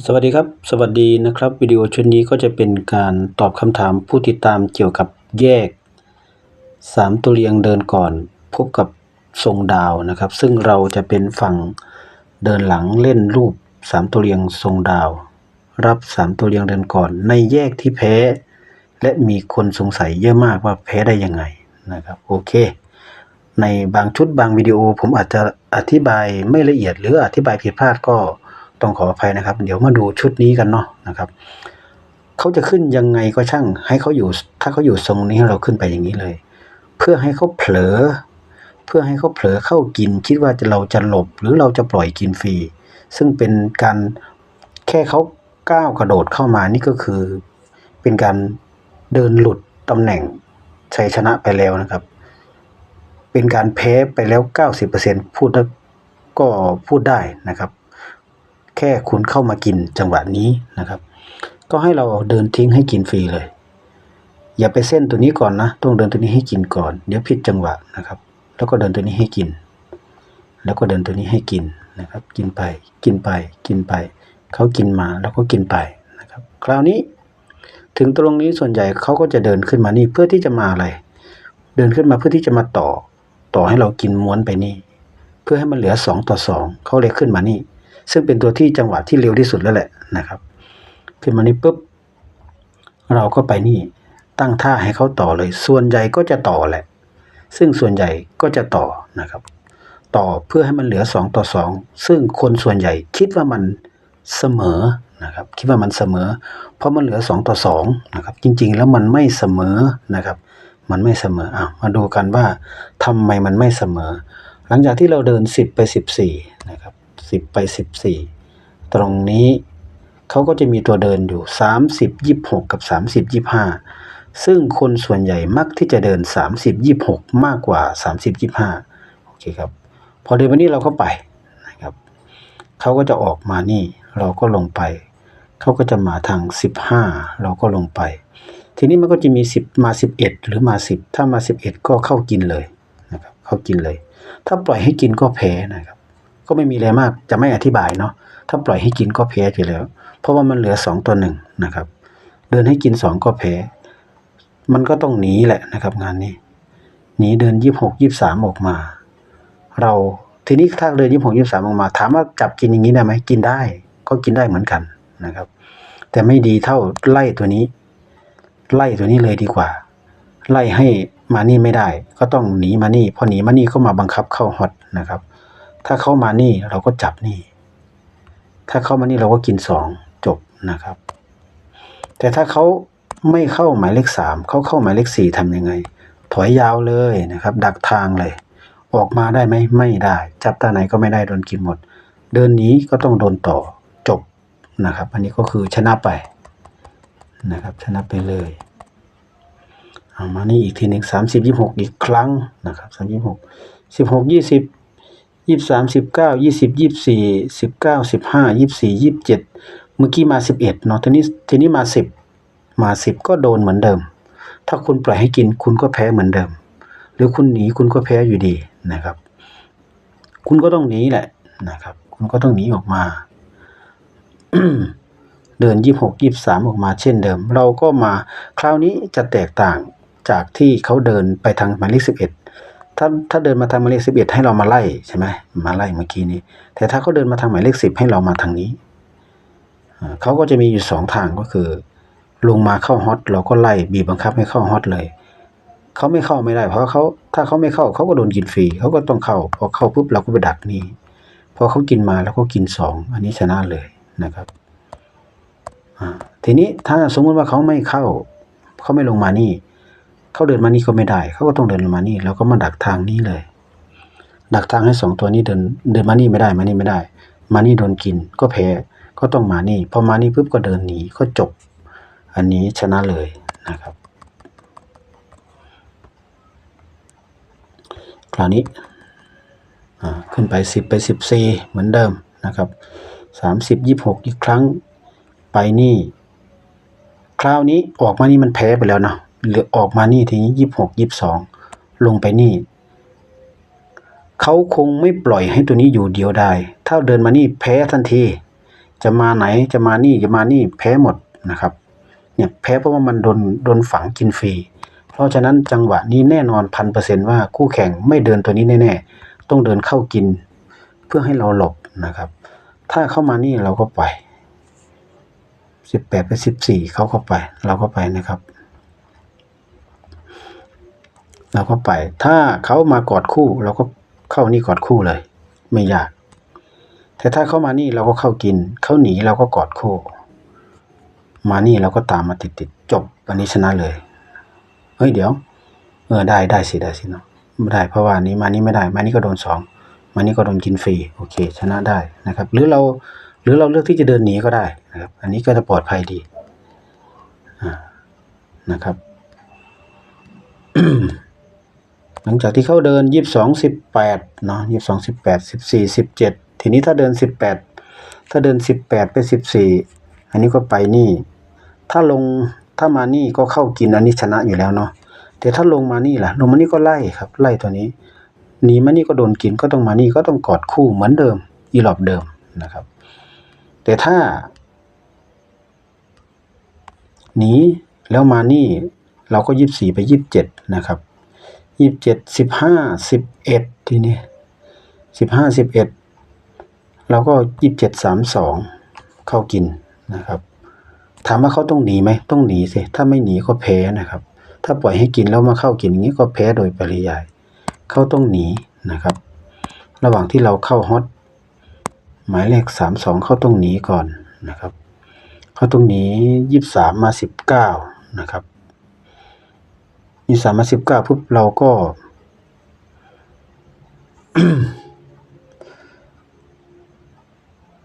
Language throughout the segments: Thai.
สวัสดีครับ สวัสดีนะครับ วิดีโอชุดนี้ก็จะเป็นการตอบคำถามผู้ติดตามเกี่ยวกับแยก 3 ตัวเรียงเดินก่อน พบกับทรงดาวนะครับ ซึ่งเราจะเป็นฝั่งเดินหลังเล่นรูป 3 ตัวเรียงทรงดาว รับ 3 ตัวเรียงเดินก่อน ในแยกที่แพ้ และมีคนสงสัยเยอะมากว่าแพ้ได้ยังไงนะครับโอเค ในบางชุดบางวิดีโอผมอาจจะอธิบายไม่ละเอียดหรืออธิบายผิดพลาดก็ ต้องขออภัยนะครับ เดี๋ยวมาดูชุดนี้กันเนาะนะครับเขาจะขึ้นยังไงก็ช่าง ให้เขาอยู่ ถ้าเขาอยู่ทรงนี้เราขึ้นไปอย่างนี้เลย เพื่อให้เขาเผลอ เพื่อให้เขาเผลอเข้ากิน คิดว่าจะเราจะหลบหรือเราจะปล่อยกินฟรีซึ่งเป็นการแค่เขาก้าวกระโดดเข้ามานี่ก็คือ เป็นการเดินหลุดตำแหน่งชัยชนะไปแล้วนะครับ เป็นการแพ้ไปแล้ว 90%พูดก็พูดได้นะครับ แค่คุณเข้ามากินจังหวะนี้นะครับ ก็ให้เราเดินทิ้งให้กินฟรีเลย อย่าไปเส้นตัวนี้ก่อนนะ ต้องเดินตัวนี้ให้กินก่อน เดี๋ยวผิดจังหวะนะครับ แล้วก็เดินตัวนี้ให้กิน แล้วก็เดินตัวนี้ให้กินนะครับ กินไป กินไป กินไป เขากินมาแล้วก็กินไปนะครับ คราวนี้ ถึงตรงนี้ส่วนใหญ่เขาก็จะเดินขึ้นมานี่เพื่อที่จะมาอะไร เดินขึ้นมาเพื่อที่จะมาต่อ ต่อให้เรากินม้วนไปนี่ เพื่อให้มันเหลือสองต่อสองเขาเลยขึ้นมานี่ ซึ่งเป็นตัวที่จังหวะที่เร็วที่สุดแล้วแหละนะครับขึ้นมานี่ปุ๊บเราก็ไปนี่ตั้งท่าให้เขาต่อเลย ส่วนใหญ่ก็จะต่อแหละ ซึ่งส่วนใหญ่ก็จะต่อนะครับ ต่อเพื่อให้มันเหลือสองต่อสองซึ่งคนส่วนใหญ่คิดว่ามันเสมอนะครับ คิดว่ามันเสมอ เพราะมันเหลือสองต่อสองนะครับ จริง ๆ แล้วมันไม่เสมอนะครับ มันไม่เสมออะมาดูกันว่าทำไมมันไม่เสมอ หลังจากที่เราเดิน 10 ไป 14 นะครับ 10 ไป 14 ตรงนี้เขาก็จะมีตัวเดินอยู่ 30 26 กับ 30 25 ซึ่งคนส่วนใหญ่มักที่จะเดิน 30 26 มากกว่า 30 25 โอเคครับ พอเดินมานี่เราก็ไปนะครับเขาก็จะออกมานี่เราก็ลงไป เขาก็จะมาทาง 15 เราก็ลงไป ทีนี้มันก็จะมี 10 มา 11 หรือมา 10 ถ้ามา 11 ก็เข้ากินเลยนะครับเข้ากินเลย ถ้าปล่อยให้กินก็แพ้นะครับ ก็ไม่มีอะไรมากจะไม่อธิบายเนาะถ้าปล่อยให้กินก็แพ้อยู่แล้ว เพราะว่ามันเหลือ 2 ตัวหนึ่งนะครับ เดินให้กิน 2 ก็แพ้ มันก็ต้องหนีแหละนะครับงานนี้หนีเดิน 26 23 ออกมา เราทีนี้ถ้าเดิน 26 23 ออกมา ถามว่าจับกินอย่างนี้ได้ไหมกินได้ก็กินได้เหมือนกันนะครับ แต่ไม่ดีเท่าไล่ตัวนี้ ไล่ตัวนี้เลยดีกว่า ไล่ให้มานี่ไม่ได้ ก็ต้องหนีมานี่พอหนีมานี่ก็มาบังคับเข้าฮอตนะครับ ถ้าเข้ามานี่เราก็จับนี่ ถ้าเข้ามานี่เราก็กินสองจบนะครับ แต่ถ้าเขาไม่เข้าหมายเลขสามเขาเข้าหมายเลขสี่ทำยังไง ถอยยาวเลยนะครับ ดักทางเลย ออกมาได้ไหมไม่ได้ จับตาไหนก็ไม่ได้โดนกินหมด เดินหนี้ก็ต้องโดนต่อจบนะครับ อันนี้ก็คือชนะไปนะครับชนะไปเลยเอามานี่อีกทีหนึ่งสามสิบยี่หกอีกครั้งนะครับสามยี่หกสิบหกยี่สิบ ยี่สามสิบเก้ายี่สิบยี่สี่สิบเก้าสิบห้ายี่สี่ยี่เจ็ดเมื่อกี้มาสิบเอ็ดเนาะทีนี้ทีนี้มาสิบมาสิบก็โดนเหมือนเดิม ถ้าคุณปล่อยให้กินคุณก็แพ้เหมือนเดิม หรือคุณหนีคุณก็แพ้อยู่ดีนะครับ คุณก็ต้องหนีแหละนะครับ คุณก็ต้องหนีออกมาเดินยี่หกยี่สามออกมาเช่นเดิม เราก็มาคราวนี้จะแตกต่างจากที่เขาเดินไปทางหมายเลขสิบเอ็ด ถ้าถ้าเดินมาทางหมายเลขสิบเอ็ดให้เรามาไล่ใช่ไหมมาไล่เมื่อกี้นี้ แต่ถ้าเขาเดินมาทางหมายเลขสิบให้เรามาทางนี้เขาก็จะมีอยู่สองทางก็คือ ลงมาเข้าฮอตเราก็ไล่บีบบังคับให้เข้าฮอตเลยเขาไม่เข้าไม่ได้ เพราะเขาถ้าเขาไม่เข้าเขาก็โดนกินฟรีเขาก็ต้องเข้าพอเข้าปุ๊บเราก็ไปดักนี่พอเขากินมาแล้วก็กินสองอันนี้ชนะเลยนะครับทีนี้ถ้าสมมติว่าเขาไม่เข้าเขาไม่ลงมานี่ เขาเดินมานี่ก็ไม่ได้ เขาก็ต้องเดินมานี่ แล้วก็มาดักทางนี้เลย ดักทางให้สองตัวนี้เดินเดินมานี่ไม่ได้มานี่ไม่ได้ มานี่โดนกินก็แพ้ก็ต้องมานี่พอมานี่ปุ๊บก็เดินหนีก็จบ อันนี้ชนะเลยนะครับ คราวนี้ขึ้นไปสิบไปสิบสี่เหมือนเดิมนะครับสามสิบยี่หกอีกครั้งไปนี่ คราวนี้ออกมานี่มันแพ้ไปแล้วเนาะ เหลือออกมานี่ทีนี้ยี่หกยี่สองลงไปนี่ เขาคงไม่ปล่อยให้ตัวนี้อยู่เดียวได้ ถ้าเดินมานี่แพ้ทันที จะมาไหนจะมานี่จะมานี่แพ้หมดนะครับเนี่ยแพ้เพราะว่ามันโดนโดนฝังกินฟรีเพราะฉะนั้นจังหวะนี้แน่นอนพันเปอร์เซนว่าคู่แข่งไม่เดินตัวนี้แน่ๆ ต้องเดินเข้ากิน เพื่อให้เราหลบนะครับ ถ้าเข้ามานี่เราก็ไปสิบแปดไปสิบสี่เขาก็ไป เราก็ไปนะครับ เราก็ไป ถ้าเขามากอดคู่ เราก็เข้านี่กอดคู่เลย ไม่ยาก แต่ถ้าเขามานี่เราก็เข้ากิน เขาหนีเราก็กอดคู่ มานี่เราก็ตามมาติดติดๆจบอันนี้ชนะเลย เฮ้ยเดี๋ยว เออได้ได้สิได้สิเนาะไม่ได้เพราะว่านี้มานี่ไม่ได้ มานี่ก็โดนสองมานี่ก็โดนกินฟรีโอเค ชนะได้นะครับ หรือเราหรือเราเลือกที่จะเดินหนีก็ได้นะครับ อันนี้ก็จะปลอดภัยดีอ่านะครับ หลังจากที่เขาเดินยี่สิบสองสิบแปดเนาะยี่สิบสองสิบแปดสิบสี่สิบเจ็ดทีนี้ถ้าเดินสิบแปดถ้าเดินสิบแปดไปสิบสี่อันนี้ก็ไปนี่ ถ้าลงถ้ามานี่ก็เข้ากินอันนี้ชนะอยู่แล้วเนาะแต่ถ้าลงมานี่ล่ะ ลงมานี่ก็ไล่ครับ ไล่ตัวนี้หนีมานี่ก็โดนกินก็ต้องมานี่ก็ต้องกอดคู่เหมือนเดิม อีหลอบเดิมนะครับ แต่ถ้าหนีแล้วมานี่เราก็ยี่สิบสี่ไปยี่สิบเจ็ดนะครับ ยี่สิบเจ็ดสิบห้าสิบเอ็ดทีนี้สิบห้าสิบเอ็ดเราก็ยี่สิบเจ็ดสามสองเข้ากินนะครับ ถามว่าเขาต้องหนีไหมต้องหนีสิถ้าไม่หนีก็แพ้นะครับ ถ้าปล่อยให้กินแล้วมาเข้ากินอย่างนี้ก็แพ้โดยปริยายเขาต้องหนีนะครับ ระหว่างที่เราเข้าฮอตหมายเลขสามสองเขาต้องหนีก่อนนะครับเขาต้องหนียี่สามมาสิบเก้านะครับ ยี่สามสิบเก้าปุ๊บเราก็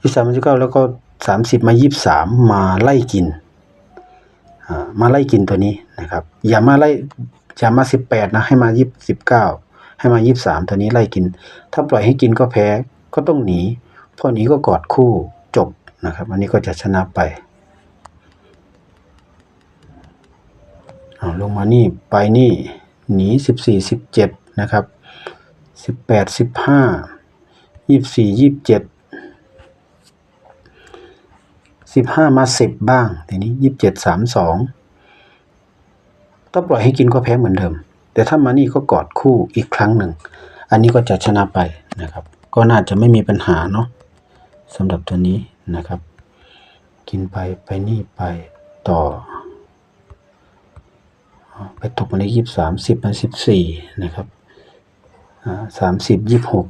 ยี่สามสิบเก้าแล้วก็สามสิบมายี่สามมาไล่กินมาไล่กินตัวนี้นะครับ อย่ามาไล่อย่ามาสิบแปดนะ ให้มายี่สิบเก้าให้มายี่สามตัวนี้ไล่กิน ถ้าปล่อยให้กินก็แพ้ก็ต้องหนีพอหนีก็กอดคู่จบนะครับ อันนี้ก็จะชนะไปเอา ลงมานี่ไปนี่หนีสิบสี่สิบเจ็ดนะครับสิบแปดสิบห้ายี่สี่ยี่สิบเจ็ดสิบห้ามาสิบบ้าง ทีนี้ยี่สิบเจ็ดสามสองถ้าปล่อยให้กินก็แพ้เหมือนเดิม แต่ถ้ามานี่ก็กอดคู่อีกครั้งหนึ่ง อันนี้ก็จะชนะไปนะครับ ก็น่าจะไม่มีปัญหาเนาะสำหรับตัวนี้นะครับ กินไปไปนี่ไปต่อ ไปตกมาในยี่สิบสามสิบมาสิบสี่นะครับสามสิบยี่หก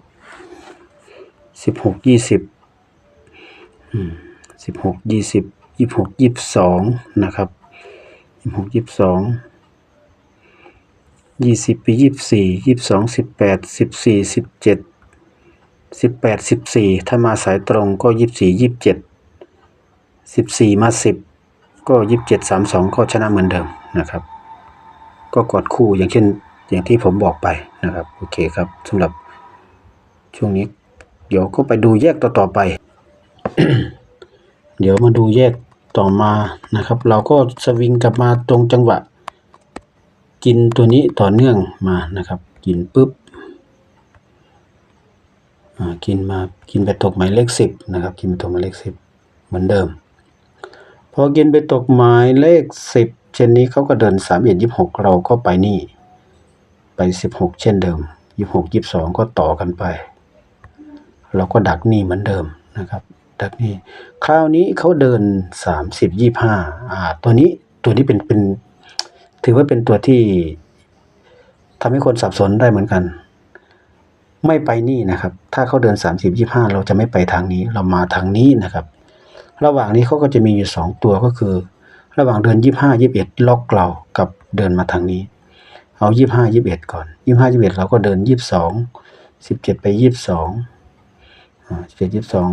สิบหกยี่สิบสิบหกยี่สิบยี่หกยี่สองนะครับยี่หกยี่สองยี่สิบไปยี่สี่ยี่สองสิบแปดสิบสี่สิบเจ็ดสิบแปดสิบสี่ถ้ามาสายตรงก็ยี่สี่ยี่เจ็ดสิบสี่มาสิบก็ยี่เจ็ดสามสองก็ชนะเหมือนเดิมนะครับ ก็กอดคู่อย่างเช่น อย่างที่ผมบอกไปนะครับ โอเคครับสำหรับช่วงนี้ เดี๋ยวก็ไปดูแยกต่อๆไป เดี๋ยวมาดูแยกต่อมานะครับ เราก็สวิงกลับมาตรงจังหวะ กินตัวนี้ต่อเนื่องมานะครับ กินปุ๊บกินมากินไปตกหมายเลขสิบนะครับ กินไปตกหมายเลขสิบเหมือนเดิม พอกินไปตกหมายเลขสิบ เช่นนี้เขาก็เดินสามเอ็ดยี่หกเราก็ไปนี่ ไปสิบหกเช่นเดิมยี่หกยี่สองก็ต่อกันไป เราก็ดักนี่เหมือนเดิมนะครับ ดักนี่คราวนี้เขาเดินสามสิบยี่ห้าอ่า ตัวนี้ตัวนี้เป็นเป็นถือว่าเป็นตัวที่ทำให้คนสับสนได้เหมือนกัน ไม่ไปนี่นะครับ ถ้าเขาเดินสามสิบยี่ห้าเราจะไม่ไปทางนี้ เรามาทางนี้นะครับ ระหว่างนี้เขาก็จะมีอยู่สองตัวก็คือ ระหว่างเดินยี่ห้ายี่สิบเอ็ดล็อกเรากับเดินมาทางนี้ เอายี่ห้ายี่สิบเอ็ดก่อนยี่ห้ายี่สิบเอ็ดเราก็เดินยี่สิบสองสิบเจ็ดไปยี่สิบสองสิบเจ็ดยี่สิบสอง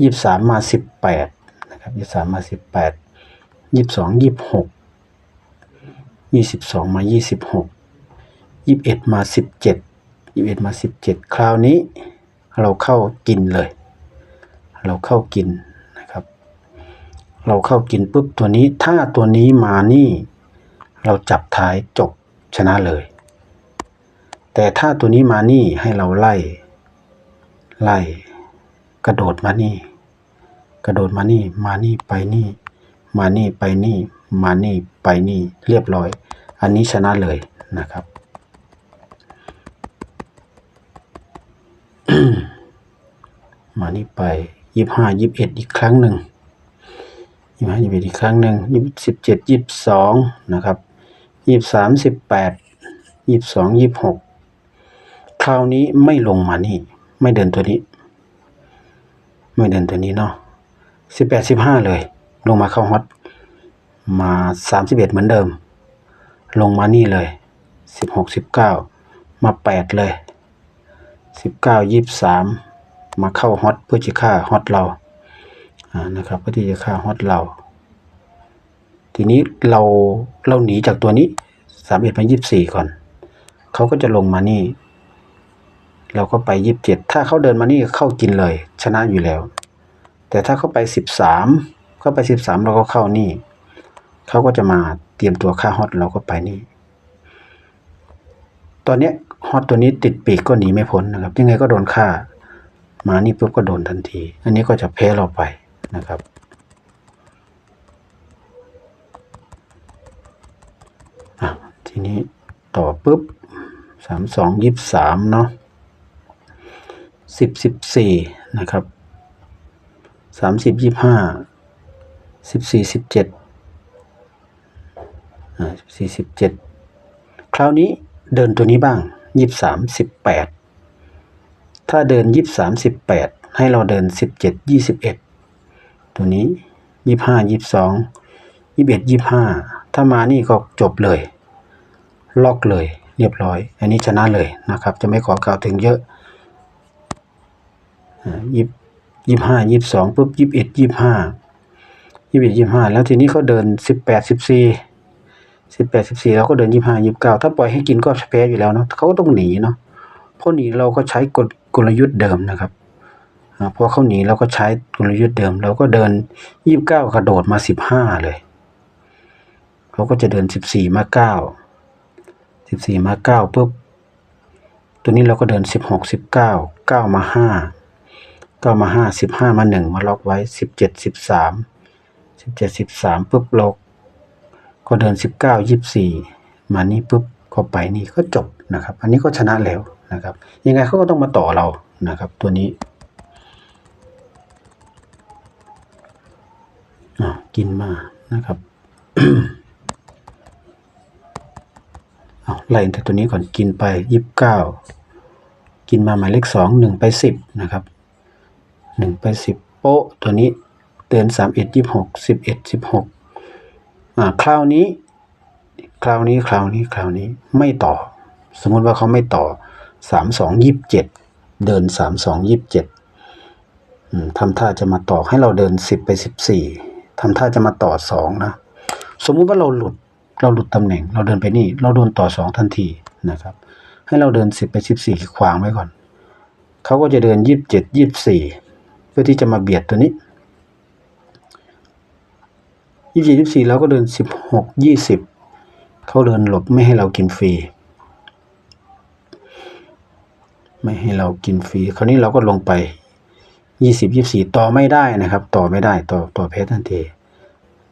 ยี่สิบสามมาสิบแปดนะครับยี่สิบสามมาสิบแปดยี่สิบสองยี่สิบหกยี่สิบสองมายี่สิบหกยี่สิบเอ็ดมาสิบเจ็ดยี่สิบเอ็ดมาสิบเจ็ดคราวนี้ เราเข้ากินเลย เราเข้ากิน เราเข้ากินปุ๊บตัวนี้ถ้าตัวนี้มานี่ เราจับท้ายจบชนะเลย แต่ถ้าตัวนี้มานี่ให้เราไล่ ไล่ กระโดดมานี่ กระโดดมานี่ มานี่ไปนี่ มานี่ไปนี่ มานี่ไปนี่เรียบร้อย อันนี้ชนะเลยนะครับมานี่ไปยี่ห้ายี่บเอ็ดอีกครั้งหนึ่ง ยี่ห้ายี่อีกครั้งหนึ่งยี่สิบเจ็ดยี่สิบสองนะครับยี่สิบสามสิบแปดยี่สิบสองยี่สิบหกคราวนี้ไม่ลงมานี่ ไม่เดินตัวนี้ ไม่เดินตัวนี้เนาะสิบแปดสิบห้าเลย ลงมาเข้าฮอตมาสามสิบเอ็ดเหมือนเดิม ลงมานี่เลยสิบหกสิบเก้ามาแปดเลยสิบเก้ายี่สิบสามมาเข้าฮอตเพื่อจะฆ่าฮอตเรา นะครับเพื่อที่จะฆ่าฮอตเรา ทีนี้เราเราหนีจากตัวนี้สามเอ็ดมายี่สี่ก่อน เขาก็จะลงมานี่ เราก็ไปยี่สิบเจ็ดถ้าเขาเดินมานี่เข้ากินเลย ชนะอยู่แล้ว แต่ถ้าเขาไปสิบสามเข้าไปสิบสามเราก็เข้านี่ เขาก็จะมาเตรียมตัวฆ่าฮอตเราก็ไปนี่ ตอนนี้ฮอตตัวนี้ติดปีกก็หนีไม่พ้นนะครับ ยังไงก็โดนฆ่ามานี่ปุ๊บก็โดนทันที อันนี้ก็จะแพ้เราไป นะครับ ทีนี้ต่อปุ๊บสามสองยี่สามเนาะสิบสิบสี่นะครับสามสิบยี่ห้าสิบสี่สิบเจ็ดสี่สิบเจ็ดคราวนี้เดินตัวนี้บ้างยี่สามสิบแปดถ้าเดินยี่สามสิบแปดให้เราเดินสิบเจ็ดยี่สิบเอ็ด ตัวนี้ยี่ห้ายี่สองยี่เอ็ดยี่ห้าถ้ามานี่ก็จบเลย ล็อกเลย เรียบร้อย อันนี้ชนะเลยนะครับ จะไม่ขอกล่าวถึงเยอะยี่ยี่ห้ายี่สองปุ๊บยี่สิบเอ็ดยี่ห้ายี่สิบเอ็ดยี่ห้าแล้วทีนี้เขาเดินสิบแปดสิบสี่สิบแปดสิบสี่เราก็เดินยี่ห้ายี่เก้าถ้าปล่อยให้กินก็แพ้อยู่แล้วเนาะเขาก็ต้องหนีเนาะเพราะหนีเราก็ใช้กลกลยุทธ์เดิมนะครับ พอเขาหนีเราก็ใช้กลยุทธ์เดิม เราก็เดินยี่สิบเก้ากระโดดมาสิบห้าเลย เขาก็จะเดินสิบสี่มาเก้าสิบสี่มาเก้าปุ๊บตัวนี้เราก็เดินสิบหกสิบเก้าเก้ามาห้าเก้ามาห้าสิบห้ามาหนึ่งมาล็อกไว้สิบเจ็ดสิบสามสิบเจ็ดสิบสามปุ๊บเราก็เดินสิบเก้ายี่สิบสี่มานี่ปุ๊บก็ไปนี่ก็จบนะครับ อันนี้ก็ชนะแล้วนะครับ ยังไงเขาก็ต้องมาต่อเรานะครับ ตัวนี้ กินมานะครับเอาไล่แต่ตัวนี้ก่อนกินไปยี่สิบเก้ากินมาหมายเลขสองหนึ่งไปสิบนะครับหนึ่งไปสิบโป๊ะตัวนี้เตือนสามเอ็ดยี่หกสิบเอ็ดสิบหกอ่าคราวนี้ คราวนี้คราวนี้คราวนี้ไม่ต่อ สมมุติว่าเขาไม่ต่อสามสองยี่สิบเจ็ดเดินสามสองยี่สิบเจ็ดทำท่าจะมาต่อให้เราเดินสิบไปสิบสี่ ทำท่าจะมาต่อสองนะสมมุติว่าเราหลุดเราหลุดตำแหน่ง เราเดินไปนี่ เราโดนต่อสองทันทีนะครับ ให้เราเดินสิบไปสิบสี่ขวางไว้ก่อนเขาก็จะเดินยี่สิบเจ็ดยี่สิบสี่เพื่อที่จะมาเบียดตัวนี้ยี่สิบยี่สิบสี่เราก็เดินสิบหกยี่สิบเขาเดินหลบไม่ให้เรากินฟรีไม่ให้เรากินฟรีคราวนี้เราก็ลงไป ยี่สิบยี่สี่ต่อไม่ได้นะครับ ต่อไม่ได้ต่อต่อเพชรทันที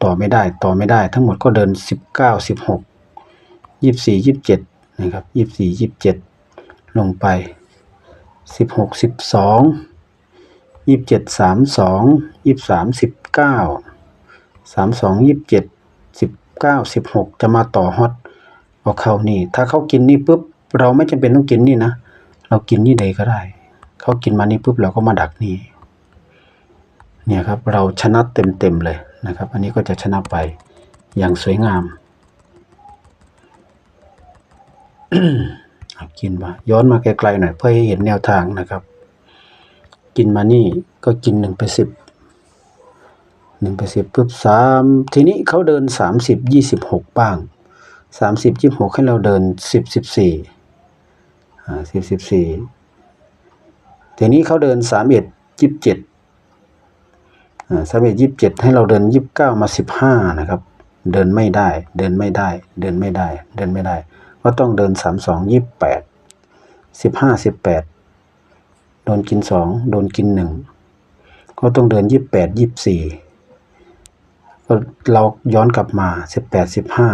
ต่อไม่ได้ต่อไม่ได้ทั้งหมดก็เดินสิบเก้าสิบหกยี่สี่ยี่สิบเจ็ดนะครับยี่สี่ยี่สิบเจ็ดลงไปสิบหกสิบสองยี่สิบเจ็ดสามสองยี่สามสิบเก้าสามสองยี่สิบเจ็ดสิบเก้าสิบหกจะมาต่อฮอตเอาเขานี่ ถ้าเขากินนี่ปุ๊บเราไม่จำเป็นต้องกินนี่นะ เรากินนี่ใดก็ได้ เขากินมานี่ปุ๊บเราก็มาดักนี่ เนี่ยครับเราชนะเต็มๆเลยนะครับ อันนี้ก็จะชนะไปอย่างสวยงามกินมาย้อนมาไกลๆหน่อยเพื่อให้เห็นแนวทางนะครับ กินมานี่ก็กินหนึ่งไปสิบหนึ่งไปสิบปุ๊บสามทีนี้เขาเดินสามสิบยี่สิบหกบ้างสามสิบยี่หกให้เราเดินสิบสิบสี่อ่าสิบสิบสี่ทีนี้เขาเดินสามเอ็ดยี่สิบเจ็ด สามเอ็ดยี่สิบเจ็ดให้เราเดินยี่สิบเก้ามาสิบห้านะครับ เดินไม่ได้ เดินไม่ได้ เดินไม่ได้ เดินไม่ได้ ก็ต้องเดินสามสองยี่สิบแปดสิบห้าสิบแปดโดนกินสองโดนกินหนึ่งก็ต้องเดินยี่สิบแปดยี่สี่ก็เราย้อนกลับมาสิบแปดสิบห้า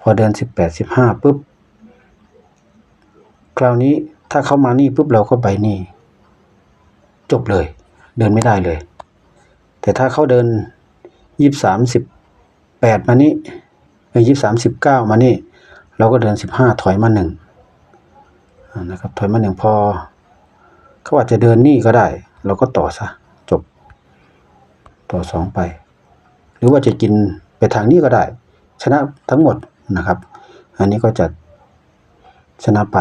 พอเดินสิบแปดสิบห้าปุ๊บคราวนี้ถ้าเข้ามานี่ปุ๊บเราก็ไปนี่ จบเลย เดินไม่ได้เลย แต่ถ้าเขาเดินยี่สามสิบแปดมานี่เอยี่สามสิบเก้ามานี่ เราก็เดินสิบห้าถอยมาหนึ่งนะครับถอยมาหนึ่งพอ เขาอาจจะเดินนี่ก็ได้ เราก็ต่อซะจบ ต่อสองไป หรือว่าจะกินไปทางนี้ก็ได้ ชนะทั้งหมดนะครับ อันนี้ก็จะชนะไป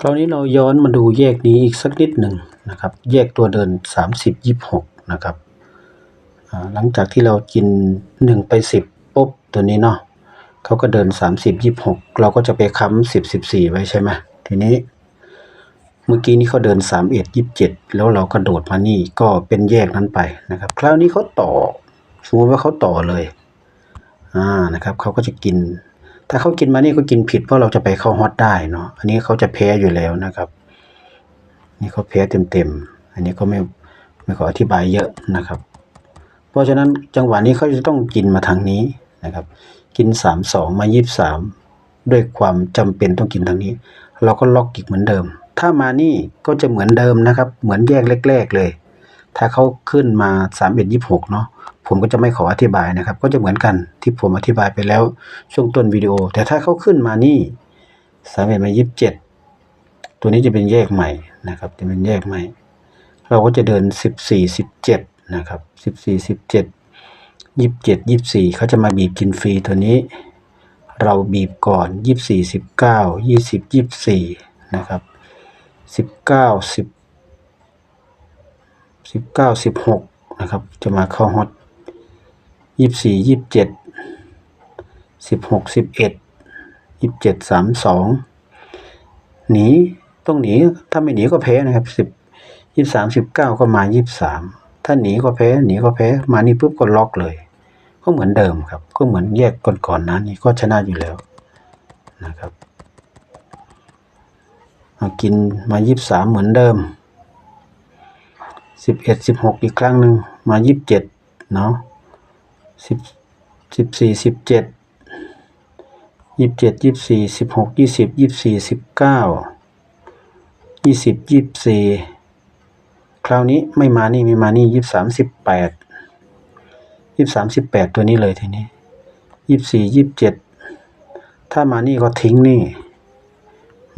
คราวนี้เราย้อนมาดูแยกนี้อีกสักนิดหนึ่ง นะครับ แยกตัวเดิน 30 26 นะครับหลังจากที่เรากิน 1 ไป 10ปุ๊บตัวนี้เนาะเขาก็เดิน 30 26 เราก็จะไปค้ำ10 14 ไว้ใช่ไหมทีนี้ เมื่อกี้นี้เขาเดิน 31 27 แล้วเรากระโดดมานี่ก็เป็นแยกนั้นไปนะครับ คราวนี้เขาต่อสมมติว่าเขาต่อเลยอ่านะครับเขาก็จะกิน ถ้าเขากินมานี่ก็กินผิดเพราะเราจะไปเข้าฮอตได้เนาะอันนี้เขาจะแพ้อยู่แล้วนะครับ นี่เขาแพ้เต็มๆ อันนี้ก็ไม่ไม่ขออธิบายเยอะนะครับ เพราะฉะนั้นจังหวะนี้เขาจะต้องกินมาทางนี้นะครับ กินสามสองมายี่สามด้วยความจำเป็นต้องกินทางนี้ เราก็ล็อกอีกเหมือนเดิม ถ้ามานี่ก็จะเหมือนเดิมนะครับ เหมือนแยกแรก ๆ เลย ถ้าเขาขึ้นมาสามเอ็ดยี่หกเนาะผมก็จะไม่ขออธิบายนะครับ ก็จะเหมือนกันที่ผมอธิบายไปแล้วช่วงต้นวิดีโอ แต่ถ้าเขาขึ้นมานี่สามเอ็ดมายี่สิบเจ็ด ตัวนี้จะเป็นแยกใหม่นะครับ จะเป็นแยกใหม่ เราก็จะเดินสิบสี่สิบเจ็ดนะครับสิบสี่สิบเจ็ดยี่สิบเจ็ดยี่สี่เขาจะมาบีบกินฟรีตัวนี้ เราบีบก่อนยี่สิบสี่สิบเก้ายี่สิบยี่สี่นะครับสิบเก้าสิบสิบเก้าสิบหกนะครับ จะมาเข้าฮอตยี่สิบสี่ยี่เจ็ดสิบหกสิบเอ็ดยี่เจ็ดสามสองหนี ต้องหนีถ้าไม่หนีก็แพ้นะครับสิบยี่สามสิบเก้าก็มายี่สามถ้าหนีก็แพ้หนีก็แพ้มานี่ปุ๊บก็ล็อกเลย ก็เหมือนเดิมครับ ก็เหมือนแยกก่อนๆนั้นนี่ก็ชนะอยู่แล้วนะครับมากินมายี่สามเหมือนเดิมสิบเอ็ดสิบหกอีกครั้งหนึ่งมายี่สิบเจ็ดเนาะสิบสิบสี่สิบเจ็ดยี่สิบเจ็ดยี่สิบสี่สิบหกยี่สิบยี่สิบสี่สิบเก้า ยี่สิบยี่สิบสี่คราวนี้ไม่มานี่ไม่มานี่ยี่สิบสามสิบแปดยี่สิบสามสิบแปดตัวนี้เลยทีนี้ยี่สิบสี่ยี่สิบเจ็ดถ้ามานี่ก็ทิ้งนี่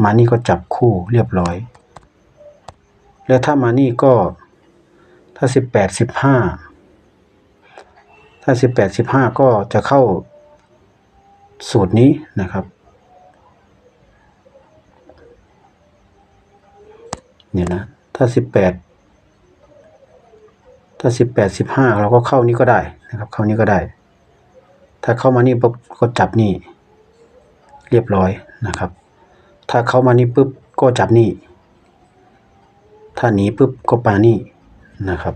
มานี่ก็จับคู่เรียบร้อย แล้วถ้ามานี่ก็ถ้าสิบแปดสิบห้าถ้าสิบแปดสิบห้าก็จะเข้าสูตรนี้นะครับ เนี่ยนะ ถ้าสิบแปดถ้าสิบแปดสิบห้าเราก็เข้านี้ก็ได้นะครับ เข้านี้ก็ได้ ถ้าเข้ามานี่ปุ๊บก็จับนี่ เรียบร้อยนะครับ ถ้าเข้ามานี่ปุ๊บก็จับนี่ ถ้าหนีปุ๊บก็ปานี่นะครับ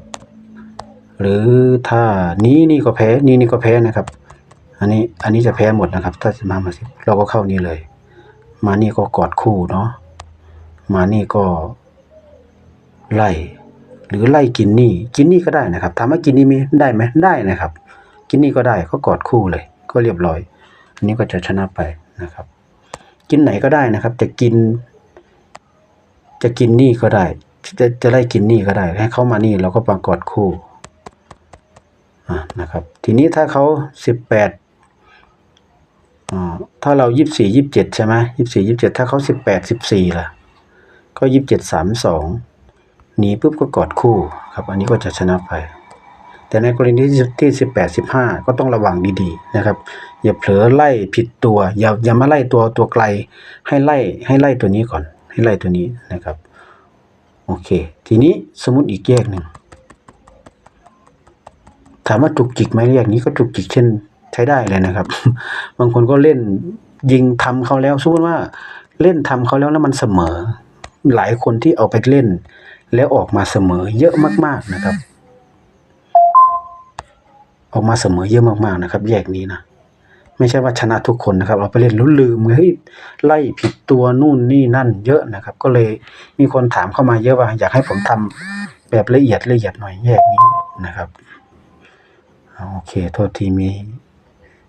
หรือถ้านี้นี่ก็แพ้นี่นี่ก็แพ้นะครับ อันนี้อันนี้จะแพ้หมดนะครับ ถ้าสิมามาสิเราก็เข้านี่เลย มานี่ก็กอดคู่เนาะมานี่ก็ ไล่หรือไล่กินนี่กินนี่ก็ได้นะครับถามว่ากินนี่มีได้ไหมได้นะครับ กินนี่ก็ได้ก็กอดคู่เลย ก็เรียบร้อยอันนี้ก็จะชนะไปนะครับ กินไหนก็ได้นะครับ จะกิน จะกินนี่ก็ได้ จะจะไล่กินนี่ก็ได้ให้เขามานี่เราก็ปรากฏคู่อ่านะครับ ทีนี้ถ้าเขาสิบแปดถ้าเรายี่สิบสี่ยี่สิบเจ็ดใช่ไหมยี่สิบสี่ยี่สิบเจ็ดถ้าเขาสิบแปดสิบสี่ล่ะ ก็ยี่สิบเจ็ดสามสอง หนีปุ๊บก็กอดคู่ครับ อันนี้ก็จะชนะไป แต่ในกรณีที่สิบแปดสิบห้าก็ต้องระวังดีๆนะครับ อย่าเผลอไล่ผิดตัว อย่าอย่ามาไล่ตัวตัวไกล ให้ไล่ให้ไล่ตัวนี้ก่อน ให้ไล่ตัวนี้นะครับ โอเค ทีนี้สมมติอีกแยกหนึ่งถามว่าจุกจิกไหมแยกนี้ก็จุกจิกเช่นใช้ได้เลยนะครับ บางคนก็เล่นยิงทำเขาแล้วสมมติว่าเล่นทำเขาแล้วแล้วมันเสมอ หลายคนที่เอาไปเล่น แล้วออกมาเสมอเยอะมาก ๆนะครับ ออกมาเสมอเยอะมากๆนะครับ แยกนี้นะไม่ใช่ว่าชนะทุกคนนะครับ เราไปเล่นแล้วลืมเฮ้ยไล่ผิดตัวนู่นนี่นั่น เยอะนะครับ ก็เลยมีคนถามเข้ามาเยอะว่า อยากให้ผมทำแบบละเอียดละเอียดหน่อยแยกนี้นะครับโอเค โทษทีมี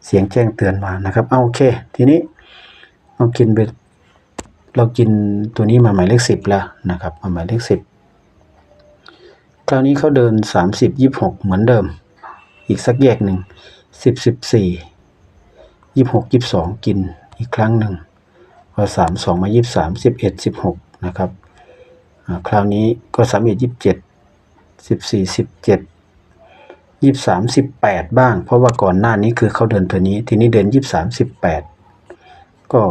เสียงแจ้งเตือนมานะครับ เอาโอเค ทีนี้เรากินไปเรากินตัวนี้มาหมายเลขสิบแล้วนะครับมาหมายเลขสิบ คราวนี้เขาเดินสามสิบยี่หกเหมือนเดิม อีกสักแยกหนึ่งสิบสิบสี่ยี่หกยี่สองกินอีกครั้งหนึ่งพอสามสองมายี่สามสิบเอ็ดสิบหกนะครับ คราวนี้ก็สามเอ็ดยี่เจ็ดสิบสี่สิบเจ็ดยี่สามสิบแปดบ้าง เพราะว่าก่อนหน้านี้คือเขาเดินตัวนี้ ทีนี้เดินยี่สามสิบแปดก็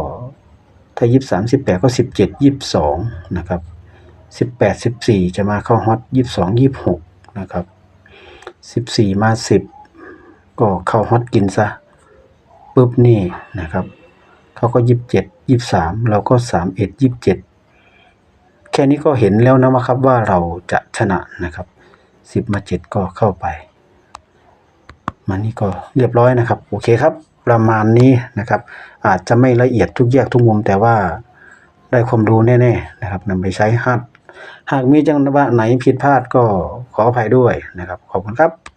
ถ้ายี่สามสิบแปดก็สิบเจ็ดยี่สองนะครับ สิบแปดสิบสี่จะมาเข้าฮอตยี่สองยี่หกนะครับสิบสี่มาสิบก็เข้าฮอตกินซะปุ๊บนี่นะครับเขาก็ยี่สิบเจ็ดยี่สิบสามเราก็สามเอ็ดยี่สิบเจ็ดแค่นี้ก็เห็นแล้วนะครับว่าเราจะชนะนะครับสิบมาเจ็ดก็เข้าไปมานี่ก็เรียบร้อยนะครับ โอเคครับ ประมาณนี้นะครับ อาจจะไม่ละเอียดทุกแยกทุกมุมแต่ว่าได้ความรู้แน่ ๆ นะครับนำไปใช้หัด หากมีจังหวะไหนผิดพลาดก็ขออภัยด้วยนะครับ ขอบคุณครับ